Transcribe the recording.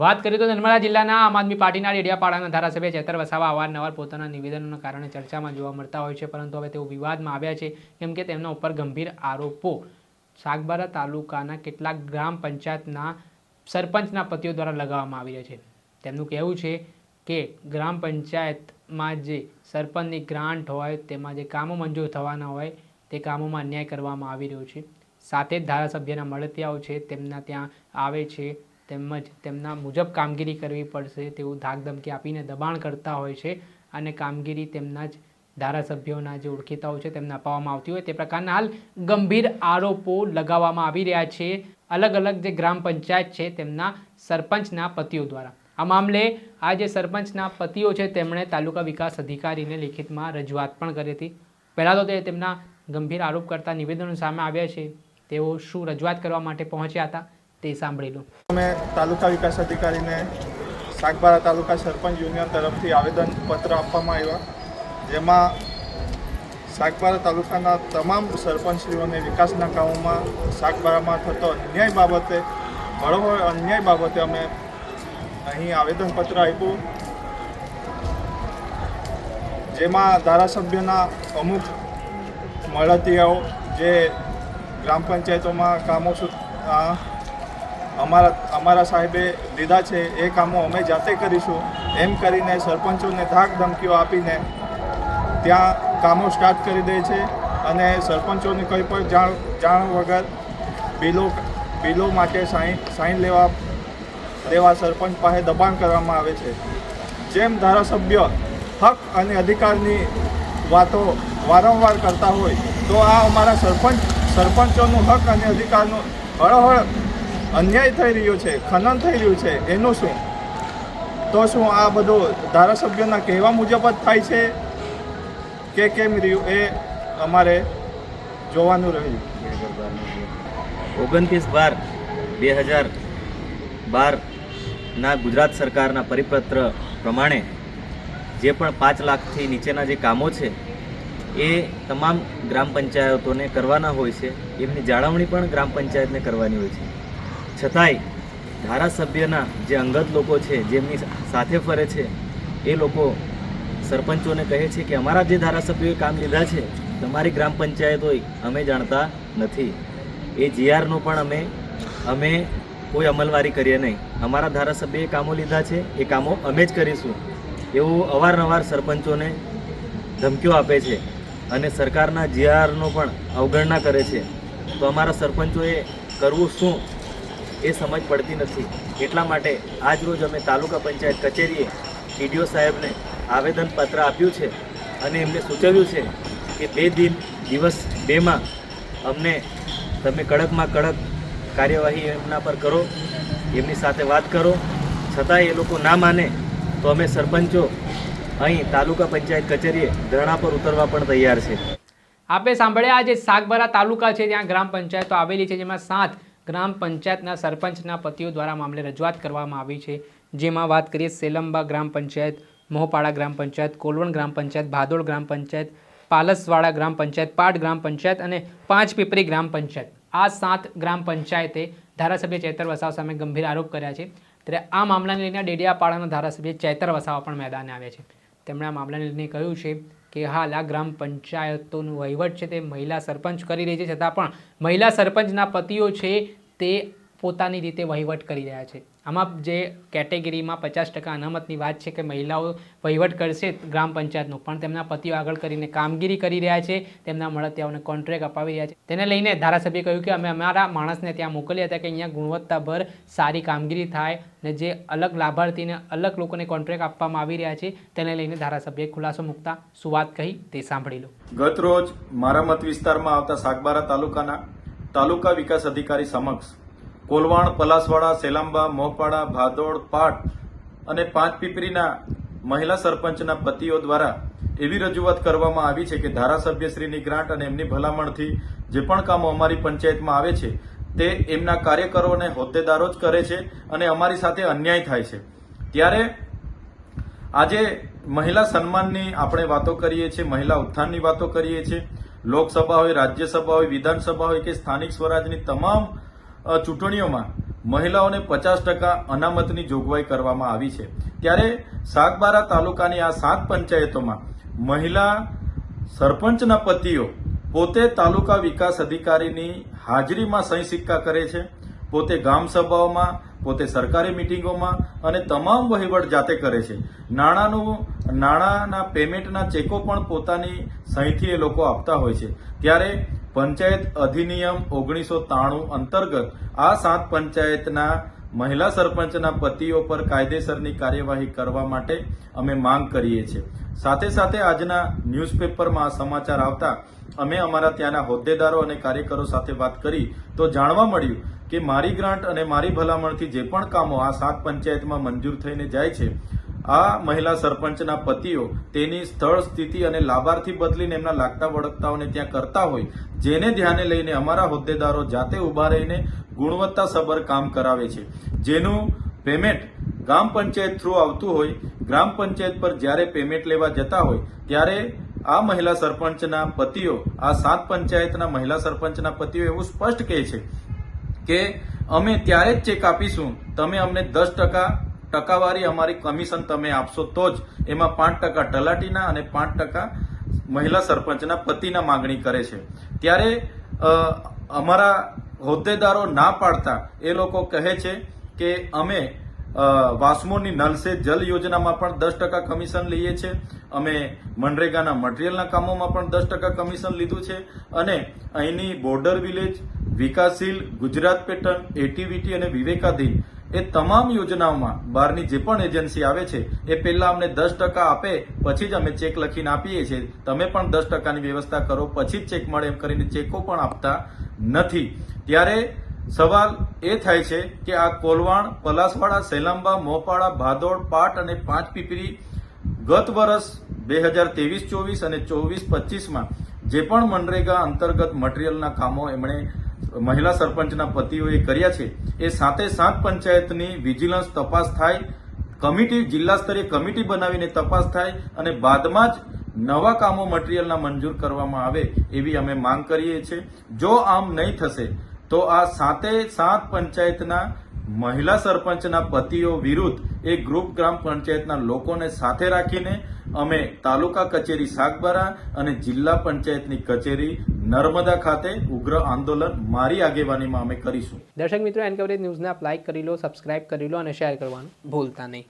વાત કરીએ તો નર્મદા જિલ્લાના આમ આદમી પાર્ટીના ડેડિયાપાડાના ધારાસભ્ય ચેતર વસાવા અવારનવાર પોતાના નિવેદનોના કારણે ચર્ચામાં જોવા મળતા હોય છે, પરંતુ હવે તેઓ વિવાદમાં આવ્યા છે, કેમ કે તેમના ઉપર ગંભીર આરોપો. સાગબારા તાલુકાના કેટલાક ગ્રામ પંચાયતના સરપંચના પતિઓ દ્વારા લગાવવામાં આવી રહ્યા છે. તેમનું કહેવું છે કે ગ્રામ પંચાયતમાં જે સરપંચની ગ્રાન્ટ હોય, તેમાં જે કામો મંજૂર થવાના હોય, તે કામોમાં અન્યાય કરવામાં આવી રહ્યો છે. સાથે જ ધારાસભ્યના મળતિયાઓ છે, તેમના ત્યાં આવે છે તેમજ તેમના મુજબ કામગીરી કરવી પડશે તેવું ધાકધમકી આપીને દબાણ કરતા હોય છે અને કામગીરી તેમના જ ધારાસભ્યોના જે ઓળખીતાઓ છે તેમને અપાવવામાં આવતી હોય તે પ્રકારના હાલ ગંભીર આરોપો લગાવવામાં આવી રહ્યા છે. અલગ અલગ જે ગ્રામ પંચાયત છે તેમના સરપંચના પતિઓ દ્વારા. આ મામલે આ જે સરપંચના પતિઓ છે તેમણે તાલુકા વિકાસ અધિકારીને લેખિતમાં રજૂઆત પણ કરી હતી. પહેલાં તો તે તેમના ગંભીર આરોપ કરતા નિવેદનો સામે આવ્યા છે. તેઓ શું રજૂઆત કરવા માટે પહોંચ્યા હતા? તે સાંભળી લો અમે તાલુકા વિકાસ અધિકારીને સાગબારા તાલુકા સરપંચ યુનિયન તરફથી આવેદન પત્ર આપવામાં આવ્યા. જેમાં સાગબારા તાલુકાના તમામ સરપંચશ્રીઓને વિકાસના કામોમાં સાગબારામાં થતો અન્યાય બાબતે બરોબર અન્યાય બાબતે અમે અહીં આવેદનપત્ર આપ્યું. જેમાં ધારાસભ્યના અમુક મળતિયાઓ, જે ગ્રામ પંચાયતોમાં કામો અમારા અમારા સાહેબે લીધા છે, એ કામો અમે જાતે કરીશું. એમ કરીને સરપંચોને ધાક ધમકીઓ આપીને ત્યાં કામો સ્ટાર્ટ કરી દે છે અને સરપંચોની કંઈ પણ જાણ જાણ વગર બિલો બિલો માટે સાઈન સાઈન લેવા લેવા સરપંચ પાસે દબાણ કરવામાં આવે છે. જેમ ધારાસભ્ય હક અને અધિકારની વાતો વારંવાર કરતા હોય, તો આ અમારા સરપંચ, સરપંચોનું હક અને અધિકારનું હળહળ અન્યાય થઈ રહ્યો છે, ખનન થઈ રહ્યું છે, એનું શું? તો શું આ બધું ધારાસભ્યોના કહેવા મુજબ જ થાય છે કે કેમ રહ્યું એ અમારે જોવાનું રહ્યું? ઓગણત્રીસ બાર બે હજાર બારના ગુજરાત સરકારના પરિપત્ર પ્રમાણે જે પણ પાંચ લાખથી નીચેના જે કામો છે, એ તમામ ગ્રામ પંચાયતોને કરવાના હોય છે. એમની જાળવણી પણ ગ્રામ પંચાયતને કરવાની હોય છે. છતાંય ધારાસભ્યના જે અંગત લોકો છે જેમની સાથે ફરે છે, એ લોકો સરપંચોને કહે છે કે અમારા જે ધારાસભ્યોએ કામ લીધા છે, તમારી ગ્રામ પંચાયત હોય, અમે જાણતા નથી. એ જીઆરનો પણ અમે અમે કોઈ અમલવારી કરીએ નહીં. અમારા ધારાસભ્યએ કામો લીધા છે, એ કામો અમે જ કરીશું. એવું અવારનવાર સરપંચોને ધમકીઓ આપે છે અને સરકારના જીઆરનો પણ અવગણના કરે છે. તો અમારા સરપંચોએ કરવું શું? એ સમજ પડતી નથી. એટલા માટે આજ રોજ અમે તાલુકા પંચાયત કચેરીએ ટીડીઓ સાહેબને આવેદનપત્ર આપ્યું છે અને એમને સૂચવ્યું છે કે બે દિન, દિવસ, બેમાં અમને તમે કડકમાં કડક કાર્યવાહી એમના પર કરો, એમની સાથે વાત કરો. છતાંય એ લોકો ના માને તો અમે સરપંચો અહીં તાલુકા પંચાયત કચેરીએ ધરણા પર ઉતરવા પણ તૈયાર છે. આપે સાંભળ્યા જે સાગબારા તાલુકા છે, ત્યાં ગ્રામ પંચાયતો આવેલી છે, જેમાં સાત ગ્રામ પંચાયતના સરપંચના પતિઓ દ્વારા મામલે રજૂઆત કરવામાં આવી છે. જેમાં વાત કરીએ સેલંબા ગ્રામ પંચાયત મોહપાડા ગ્રામ પંચાયત, કોલવણ ગ્રામ પંચાયત, ભાદોડ ગ્રામ પંચાયત, પાલસવાડા ગ્રામ પંચાયત પાટ ગ્રામ પંચાયત અને પાંચ પીપરી ગ્રામ પંચાયત. આ સાત ગ્રામ પંચાયતે ધારાસભ્ય ચેતર વસાવ સામે ગંભીર આરોપ કર્યા છે. ત્યારે આ મામલાને લઈને ડેડિયાપાડાના ધારાસભ્ય ચેતર વસાવા પણ મેદાને આવ્યા છે. તેમણે આ મામલાને લઈને કહ્યું છે કે હાલ આ ગ્રામ પંચાયતોનું વહીવટ છે તે મહિલા સરપંચ કરી રહી છે. છતાં પણ મહિલા સરપંચના પતિઓ છે તે પોતાની રીતે વહીવટ કરી રહ્યા છે. આમાં જે કેટેગરીમાં પચાસ ટકા અનામતની વાત છે કે મહિલાઓ વહીવટ કરશે ગ્રામ પંચાયતનો, પણ તેમના પતિઓ આગળ કરીને કામગીરી કરી રહ્યા છે, તેમના મળતિયાઓને કોન્ટ્રાક્ટ અપાવી રહ્યા છે. તેને લઈને ધારાસભ્યએ કહ્યું કે અમે અમારા માણસને ત્યાં મોકલ્યા હતા કે અહીંયા ગુણવત્તાભર સારી કામગીરી થાય ને જે અલગ લાભાર્થીને અલગ લોકોને કોન્ટ્રાક્ટ આપવામાં આવી રહ્યા છે, તેને લઈને ધારાસભ્યએ ખુલાસો મૂકતા શું વાત કહી તે સાંભળી લો. ગત રોજ મારા મત વિસ્તારમાં આવતા સાગબારા તાલુકાના તાલુકા વિકાસ અધિકારી સમક્ષ કોલવાણ, પલાસવાડા, સેલાંબા, મોહપાડા, ભાદોડ, પાટ અને પાંચ પીપરીના મહિલા સરપંચના પતિઓ દ્વારા એવી રજૂઆત કરવામાં આવી છે કે ધારાસભ્યશ્રીની ગ્રાન્ટ અને એમની ભલામણથી જે પણ કામો અમારી પંચાયતમાં આવે છે, તે એમના કાર્યકરો અને હોદ્દેદારો જ કરે છે અને અમારી સાથે અન્યાય થાય છે. ત્યારે આજે મહિલા સન્માનની આપણે વાતો કરીએ છીએ, મહિલા ઉત્થાનની વાતો કરીએ છીએ. લોકસભા હોય, રાજ્યસભા હોય, વિધાનસભા હોય કે સ્થાનિક સ્વરાજની તમામ ચૂંટણીઓમાં મહિલાઓને પચાસ ટકા અનામતની જોગવાઈ કરવામાં આવી છે. ત્યારે સાગબારા તાલુકાની આ સાત પંચાયતોમાં મહિલા સરપંચના પતિઓ પોતે તાલુકા વિકાસ અધિકારીની હાજરીમાં સહી સિક્કા કરે છે. પોતે ગામ સભાઓમાં પોતે સરકારી મિટિંગોમાં અને તમામ વહીવટ જાતે કરે છે. નાણાંનું, નાણાંના પેમેન્ટના ચેકો પણ પોતાની સહીથી એ લોકો આપતા હોય છે. ત્યારે પંચાયત અધિનિયમ ઓગણીસો ત્રાણું અંતર્ગત આ સાત પંચાયતના મહિલા સરપંચના પતિઓ પર કાયદેસરની કાર્યવાહી કરવા માટે અમે માંગ કરીએ છીએ. સાથે સાથે આજના ન્યૂઝપેપરમાં આ સમાચાર આવતા અમે અમારા ત્યાંના હોદ્દેદારો અને કાર્યકરો સાથે વાત કરી તો જાણવા મળ્યું કે મારી ગ્રાન્ટ અને મારી ભલામણથી જે પણ કામો આ સાત પંચાયતમાં મંજૂર થઈને જાય છે, આ મહિલા સરપંચના પતિઓ તેની સ્થળ, સ્થિતિ અને લાભાર્થી બદલીને એમના લાગતા વળગતાઓને ત્યાં કરતા હોય, જેને ધ્યાને લઈને અમારા હોદ્દેદારો જાતે ઊભા રહીને ગુણવત્તાસભર કામ કરાવે છે. જેનું પેમેન્ટ ગ્રામ પંચાયત થ્રુ આવતું હોય, ગ્રામ પંચાયત પર જ્યારે પેમેન્ટ લેવા જતા હોય, ત્યારે આ મહિલા સરપંચના પતિઓ, આ સાત પંચાયતના મહિલા સરપંચના પતિઓ એવું સ્પષ્ટ કહે છે કે અમે ત્યારે જ ચેક આપીશું. તમે અમને દસ ટકા ટકાવારી અમારી કમિશન તમે આપશો તો જ. એમાં પાંચ ટકા તલાટીના અને પાંચ ટકા મહિલા સરપંચના પતિના માગણી કરે છે. ત્યારે અમારા હોદ્દેદારો ના પાડતા એ લોકો કહે છે કે અમે વાસ્મોની નલ જલ યોજનામાં પણ દસ ટકા કમિશન લઈએ છીએ અમે મનરેગાના મટીરિયલના કામોમાં પણ દસ ટકા કમિશન લીધું છે. અને અહીંની બોર્ડર વિલેજ, વિકાસશીલ, ગુજરાત પેટર્ન, એટીવીટી અને વિવેકાધીન એ તમામ યોજનાઓમાં બહારની જે પણ એજન્સી આવે છે, એ પહેલાં અમને દસ ટકા આપે, પછી જ અમે ચેક લખીને આપીએ છીએ. તમે પણ દસ ટકાની વ્યવસ્થા કરો, પછી જ ચેક મળે એમ કરીને ચેકો પણ આપતા નથી. ત્યારે સવાલ એ થાય છે કે આ કોલવાણ, પલાસવાડા, સેલાંબા, મોપાડા, ભાદોડ, પાટ અને પાંચ પીપરી ગત વર્ષ બે હજાર ત્રેવીસ, ચોવીસ અને ચોવીસ પચીસમાં જે પણ મનરેગા અંતર્ગત મટીરિયલના કામો એમણે મહિલા સરપંચના પતિઓએ કર્યા છે, એ સાતે સાત પંચાયતની વિજિલન્સ તપાસ થાય, કમિટી, જિલ્લા સ્તરે કમિટી બનાવીને તપાસ થાય અને બાદમાં જ નવા કામો મટીરિયલના મંજૂર કરવામાં આવે એવી અમે માંગ કરીએ છીએ. જો આમ નહીં થશે તો આ સાતે સાત પંચાયતના મહિલા સરપંચના પતિઓ વિરુદ્ધ એ ગ્રુપ ગ્રામ પંચાયતના લોકોને સાથે રાખીને અમે તાલુકા કચેરી સાગબારા અને જિલ્લા પંચાયતની કચેરી નર્મદા ખાતે ઉગ્ર આંદોલન મારી આગેવાનીમાં અમે કરીશું. દર્શક મિત્રો એન કવરેજ ન્યૂઝને આપ લાઇક કરી લો સબસ્ક્રાઇબ કરી લો અને શેર કરવાનું ભૂલતા નહીં.